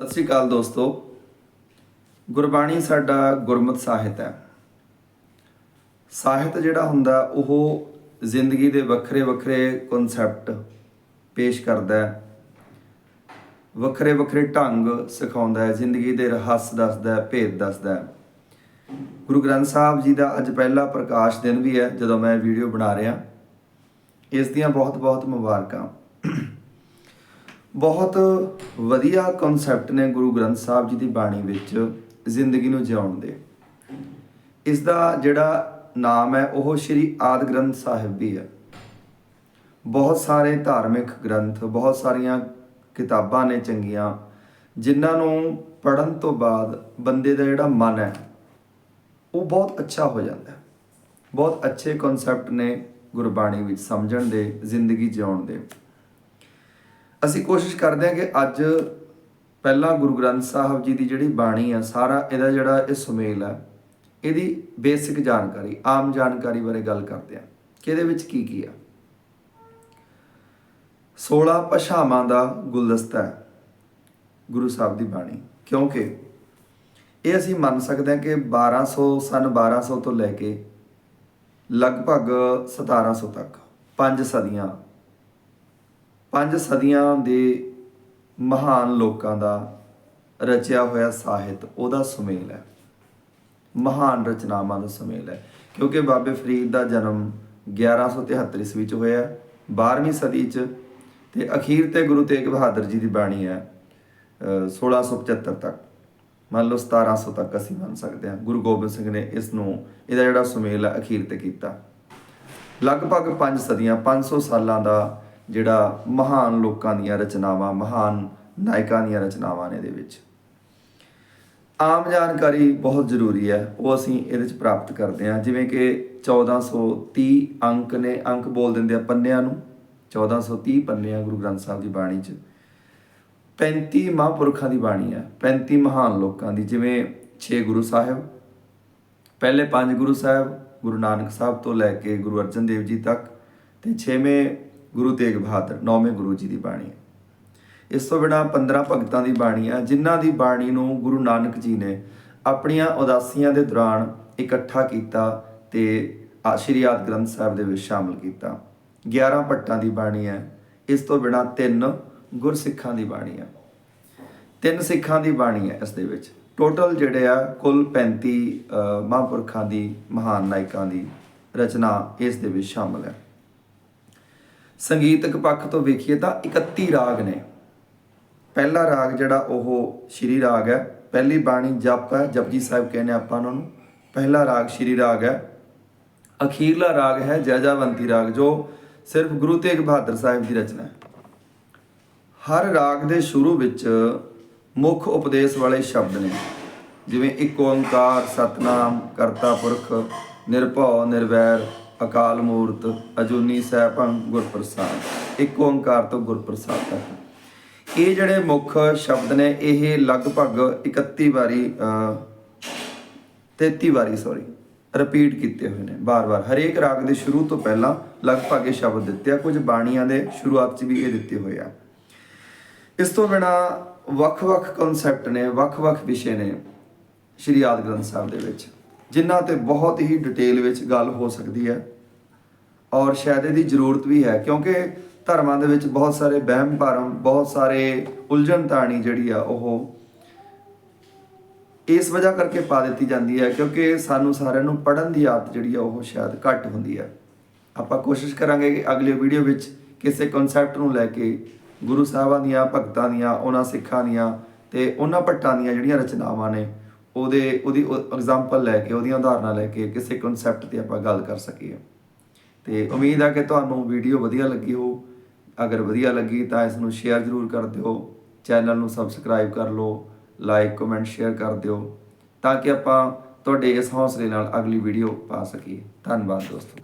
ਸਤਿ ਸ੍ਰੀ ਅਕਾਲ ਦੋਸਤੋ। ਗੁਰਬਾਣੀ ਸਾਡਾ ਗੁਰਮਤ ਸਾਹਿਤ ਹੈ। ਸਾਹਿਤ ਜਿਹੜਾ ਹੁੰਦਾ, ਉਹ ਜ਼ਿੰਦਗੀ ਦੇ ਵੱਖਰੇ ਵੱਖਰੇ ਕਨਸੈਪਟ ਪੇਸ਼ ਕਰਦਾ ਹੈ। ਵੱਖਰੇ ਵੱਖਰੇ ਢੰਗ ਸਿਖਾਉਂਦਾ ਹੈ, ਜ਼ਿੰਦਗੀ ਦੇ ਰਹੱਸ ਦੱਸਦਾ ਹੈ, ਭੇਦ ਦੱਸਦਾ ਹੈ। ਗੁਰੂ ਗ੍ਰੰਥ ਸਾਹਿਬ ਜੀ ਦਾ ਅੱਜ ਪਹਿਲਾ ਪ੍ਰਕਾਸ਼ ਦਿਨ ਵੀ ਹੈ, ਜਦੋਂ ਮੈਂ ਵੀਡੀਓ ਬਣਾ ਰਿਹਾ। ਇਸ ਦੀਆਂ ਬਹੁਤ ਬਹੁਤ ਮੁਬਾਰਕਾਂ। ਬਹੁਤ ਵਧੀਆ ਕਨਸੈਪਟ ਨੇ ਗੁਰੂ ਗ੍ਰੰਥ ਸਾਹਿਬ ਜੀ ਦੀ ਬਾਣੀ ਵਿੱਚ ਜ਼ਿੰਦਗੀ ਨੂੰ ਜਿਉਣ ਦੇ। ਇਸ ਦਾ ਜਿਹੜਾ ਨਾਮ ਹੈ, ਉਹ ਸ਼੍ਰੀ ਆਦ ਗ੍ਰੰਥ ਸਾਹਿਬ ਵੀ ਹੈ। ਬਹੁਤ ਸਾਰੇ ਧਾਰਮਿਕ ਗ੍ਰੰਥ, ਬਹੁਤ ਸਾਰੀਆਂ ਕਿਤਾਬਾਂ ਨੇ ਚੰਗੀਆਂ, ਜਿਨ੍ਹਾਂ ਨੂੰ ਪੜਨ ਤੋਂ ਬਾਅਦ ਬੰਦੇ ਦਾ ਜਿਹੜਾ ਮਨ ਹੈ, ਉਹ ਬਹੁਤ ਅੱਛਾ ਹੋ ਜਾਂਦਾ ਹੈ। ਬਹੁਤ ਅੱਛੇ ਕਨਸੈਪਟ ਨੇ ਗੁਰਬਾਣੀ ਵਿੱਚ ਸਮਝਣ ਦੇ, ਜ਼ਿੰਦਗੀ ਜਿਉਣ ਦੇ। ਅਸੀਂ ਕੋਸ਼ਿਸ਼ ਕਰਦੇ ਹਾਂ ਕਿ ਅੱਜ ਪਹਿਲਾਂ ਗੁਰੂ ਗ੍ਰੰਥ ਸਾਹਿਬ ਜੀ ਦੀ ਜਿਹੜੀ ਬਾਣੀ ਆ, ਸਾਰਾ ਇਹਦਾ ਜਿਹੜਾ ਇਹ ਸੁਮੇਲ ਹੈ ਇਹਦੀ ਬੇਸਿਕ ਜਾਣਕਾਰੀ, ਆਮ ਜਾਣਕਾਰੀ ਬਾਰੇ ਗੱਲ ਕਰਦੇ ਹਾਂ। ਕਿ ਇਹਦੇ ਵਿੱਚ ਕੀ ਕੀ ਆ? 16 ਭਾਸ਼ਾਵਾਂ ਦਾ ਗੁਲਦਸਤਾ ਹੈ ਗੁਰੂ ਸਾਹਿਬ ਦੀ ਬਾਣੀ, ਕਿਉਂਕਿ ਇਹ ਅਸੀਂ ਮੰਨ ਸਕਦੇ ਹਾਂ ਕਿ 1200 ਸਨ 1200 ਤੋਂ ਲੈ ਕੇ ਲਗਭਗ 1700 ਤੱਕ, ਪੰਜ ਸਦੀਆਂ ਪੰਜ ਸਦੀਆਂ ਦੇ ਮਹਾਨ ਲੋਕਾਂ ਦਾ ਰਚਿਆ ਹੋਇਆ ਸਾਹਿਤ, ਉਹਦਾ ਸੁਮੇਲ ਹੈ। ਮਹਾਨ ਰਚਨਾਵਾਂ ਦਾ ਸੁਮੇਲ ਹੈ। ਕਿਉਂਕਿ ਬਾਬੇ ਫਰੀਦ ਦਾ ਜਨਮ 1173 ਈਸਵੀ ਚ ਹੋਇਆ 12ਵੀਂ ਸਦੀ ਚ, ਤੇ ਅਖੀਰ ਤੇ ਗੁਰੂ ਤੇਗ ਬਹਾਦਰ ਜੀ ਦੀ ਬਾਣੀ ਹੈ, ਅਹ 1675 ਤੱਕ। ਮੰਨ ਲਓ 1700 ਤੱਕ ਅਸੀਂ ਮੰਨ ਸਕਦੇ ਹਾਂ। ਗੁਰੂ ਗੋਬਿੰਦ ਸਿੰਘ ਨੇ ਇਸ ਨੂੰ, ਇਹਦਾ ਜਿਹੜਾ ਸੁਮੇਲ ਹੈ, ਅਖੀਰ ਤੇ ਕੀਤਾ। ਲਗਭਗ 5 ਸਦੀਆਂ 500 ਸਾਲਾਂ ਦਾ ਜਿਹੜਾ ਮਹਾਨ ਲੋਕਾਂ ਦੀਆਂ ਰਚਨਾਵਾਂ, ਮਹਾਨ ਨਾਇਕਾਂ ਦੀਆਂ ਰਚਨਾਵਾਂ ਨੇ ਇਹਦੇ ਵਿੱਚ। ਆਮ ਜਾਣਕਾਰੀ ਬਹੁਤ ਜ਼ਰੂਰੀ ਹੈ, ਉਹ ਅਸੀਂ ਇਹਦੇ ਵਿੱਚ ਪ੍ਰਾਪਤ ਕਰਦੇ ਹਾਂ। ਜਿਵੇਂ ਕਿ 1430 ਅੰਕ ਨੇ, ਅੰਕ ਬੋਲ ਦਿੰਦੇ ਆ ਪੰਨਿਆਂ ਨੂੰ। 1430 ਪੰਨੇ ਆ ਗੁਰੂ ਗ੍ਰੰਥ ਸਾਹਿਬ ਦੀ ਬਾਣੀ 'ਚ। 35 ਮਹਾਂਪੁਰਖਾਂ ਦੀ ਬਾਣੀ ਹੈ 35 ਮਹਾਨ ਲੋਕਾਂ ਦੀ, ਜਿਵੇਂ 6 ਗੁਰੂ ਸਾਹਿਬ, ਪਹਿਲੇ ਪੰਜ ਗੁਰੂ ਸਾਹਿਬ, ਗੁਰੂ ਨਾਨਕ ਸਾਹਿਬ ਤੋਂ ਲੈ ਕੇ ਗੁਰੂ ਅਰਜਨ ਦੇਵ ਜੀ ਤੱਕ, ਤੇ 6ਵੇਂ ਗੁਰੂ ਤੇਗ ਬਹਾਦਰ, ਨੌਵੇਂ ਗੁਰੂ ਜੀ ਦੀ ਬਾਣੀ। ਹੈ ਇਸ ਤੋਂ ਬਿਨਾ 15 ਭਗਤਾਂ ਦੀ ਬਾਣੀ ਹੈ ਜਿਨ੍ਹਾਂ ਦੀ ਬਾਣੀ ਨੂੰ ਗੁਰੂ ਨਾਨਕ ਜੀ ਨੇ ਆਪਣੀਆਂ ਉਦਾਸੀਆਂ ਦੇ ਦੌਰਾਨ ਇਕੱਠਾ ਕੀਤਾ ਤੇ ਆ- ਸ਼੍ਰੀ ਆਦ ਗ੍ਰੰਥ ਸਾਹਿਬ ਦੇ ਵਿੱਚ ਸ਼ਾਮਲ ਕੀਤਾ। 11 ਭੱਟਾਂ ਦੀ ਬਾਣੀ ਹੈ ਇਸ ਤੋਂ ਬਿਨਾ ਤਿੰਨ ਗੁਰਸਿੱਖਾਂ ਦੀ ਬਾਣੀ ਹੈ ਤਿੰਨ ਸਿੱਖਾਂ ਦੀ ਬਾਣੀ ਹੈ ਇਸ ਦੇ ਵਿੱਚ। ਟੋਟਲ ਜਿਹੜੇ ਆ, ਕੁੱਲ 35 ਮਹਾਂਪੁਰਖਾਂ ਦੀ, ਮਹਾਨ ਨਾਇਕਾਂ ਦੀ ਰਚਨਾ ਇਸ ਦੇ ਵਿੱਚ ਸ਼ਾਮਲ ਹੈ ਸੰਗੀਤਕ ਪੱਖ ਤੋਂ ਵੇਖੀਏ ਤਾਂ 31 ਰਾਗ ਨੇ। ਪਹਿਲਾ ਰਾਗ ਜਿਹੜਾ ਉਹ ਸ਼੍ਰੀ ਰਾਗ ਹੈ। ਪਹਿਲੀ ਬਾਣੀ ਜਪ ਹੈ, ਜਪਜੀ ਸਾਹਿਬ ਕਹਿੰਦੇ ਆਪਾਂ ਉਹਨਾਂ ਨੂੰ। ਪਹਿਲਾ ਰਾਗ ਸ਼੍ਰੀ ਰਾਗ ਹੈ। ਅਖੀਰਲਾ ਰਾਗ ਹੈ, ਜੈਜਾਵੰਤੀ ਰਾਗ, ਜੋ ਸਿਰਫ ਗੁਰੂ ਤੇਗ ਬਹਾਦਰ ਸਾਹਿਬ ਦੀ ਰਚਨਾ ਹੈ। ਹਰ ਰਾਗ ਦੇ ਸ਼ੁਰੂ ਵਿੱਚ ਮੁੱਖ ਉਪਦੇਸ਼ ਵਾਲੇ ਸ਼ਬਦ ਨੇ। ਜਿਵੇਂ ਇੱਕ ਓੰਕਾਰ, ਸਤਨਾਮ, ਕਰਤਾ ਪੁਰਖ, ਨਿਰਭਉ, ਨਿਰਵੈਰ ਅਕਾਲ ਮੂਰਤ ਅਜੂਨੀ ਸੈਭੰ ਗੁਰਪ੍ਰਸਾਦ। ਇੱਕ ਓੰਕਾਰ ਤੋਂ ਗੁਰਪ੍ਰਸਾਦ ਤੱਕ। ਇਹ ਜਿਹੜੇ ਮੁੱਖ ਸ਼ਬਦ ਨੇ ਇਹ ਲਗਭਗ 31 ਵਾਰੀ ਅਹ, 33 ਵਾਰੀ ਸੌਰੀ ਰਿਪੀਟ ਕੀਤੇ ਹੋਏ ਨੇ ਬਾਰ-ਬਾਰ ਹਰੇਕ ਰਾਗ ਦੇ ਸ਼ੁਰੂ ਤੋਂ ਪਹਿਲਾਂ ਲਗਭਗ ਇਹ ਸ਼ਬਦ ਦਿੱਤੇ ਆ ਕੁਝ ਬਾਣੀਆਂ ਦੇ ਸ਼ੁਰੂਆਤ 'ਚ ਵੀ ਇਹ ਦਿੱਤੇ ਹੋਏ ਆ। ਇਸ ਤੋਂ ਬਿਨਾ ਵੱਖ-ਵੱਖ ਕਨਸੈਪਟ ਨੇ ਵੱਖ-ਵੱਖ ਵਿਸ਼ੇ ਨੇ ਸ਼੍ਰੀ ਆਦ ਗ੍ਰੰਥ ਸਾਹਿਬ ਦੇ ਵਿੱਚ ਜਿਨ੍ਹਾਂ ਤੇ ਬਹੁਤ ਹੀ ਡਿਟੇਲ ਵਿੱਚ ਗੱਲ ਹੋ ਸਕਦੀ ਹੈ। ਔਰ ਸ਼ਾਇਦ ਇਹਦੀ ਜ਼ਰੂਰਤ ਵੀ ਹੈ, ਕਿਉਂਕਿ ਧਰਮਾਂ ਦੇ ਵਿੱਚ ਬਹੁਤ ਸਾਰੇ ਵਹਿਮ ਭਰਮ, ਬਹੁਤ ਸਾਰੇ ਉਲਝਣ ਤਾਣੀ ਜਿਹੜੀ ਆ ਉਹ ਇਸ ਵਜ੍ਹਾ ਕਰਕੇ ਪਾ ਦਿੱਤੀ ਜਾਂਦੀ ਹੈ, ਕਿਉਂਕਿ ਸਾਨੂੰ ਸਾਰਿਆਂ ਨੂੰ ਪੜਨ ਦੀ ਆਦਤ ਜਿਹੜੀ ਆ ਉਹ ਸ਼ਾਇਦ ਘੱਟ ਹੁੰਦੀ ਹੈ। ਆਪਾਂ ਕੋਸ਼ਿਸ਼ ਕਰਾਂਗੇ ਕਿ ਅਗਲੇ ਵੀਡੀਓ ਵਿੱਚ ਕਿਸੇ ਕਨਸੈਪਟ ਨੂੰ ਲੈ ਕੇ ਗੁਰੂ ਸਾਹਿਬਾਂ ਦੀਆਂ, ਭਗਤਾਂ ਦੀਆਂ, ਉਹਨਾਂ ਸਿੱਖਾਂ ਦੀਆਂ ਤੇ ਉਹਨਾਂ ਭੱਟਾਂ ਦੀਆਂ ਜਿਹੜੀਆਂ ਰਚਨਾਵਾਂ ਨੇ, ਉਹਦੇ, ਉਹਦੀ ਐਗਜ਼ਾਮਪਲ ਲੈ ਕੇ, ਉਹਦੀਆਂ ਉਦਾਹਰਨਾਂ ਲੈ ਕੇ ਕਿਸੇ ਕਨਸੈਪਟ ਤੇ ਆਪਾਂ ਗੱਲ ਕਰ ਸਕੀਏ। ਤੇ ਉਮੀਦ ਆ ਕਿ ਤੁਹਾਨੂੰ ਵੀਡੀਓ ਵਧੀਆ ਲੱਗੀ ਹੋ। ਅਗਰ ਵਧੀਆ ਲੱਗੀ ਤਾਂ ਇਸ ਨੂੰ ਸ਼ੇਅਰ ਜ਼ਰੂਰ ਕਰ ਦਿਓ। ਚੈਨਲ ਨੂੰ ਸਬਸਕ੍ਰਾਈਬ ਕਰ ਲਓ। ਲਾਈਕ ਕਮੈਂਟ ਸ਼ੇਅਰ ਕਰ ਦਿਓ। ਤਾਂ ਕਿ ਆਪਾਂ ਤੁਹਾਡੇ ਇਸ ਹੌਸਲੇ ਨਾਲ ਅਗਲੀ ਵੀਡੀਓ ਪਾ ਸਕੀਏ। ਧੰਨਵਾਦ ਦੋਸਤੋ।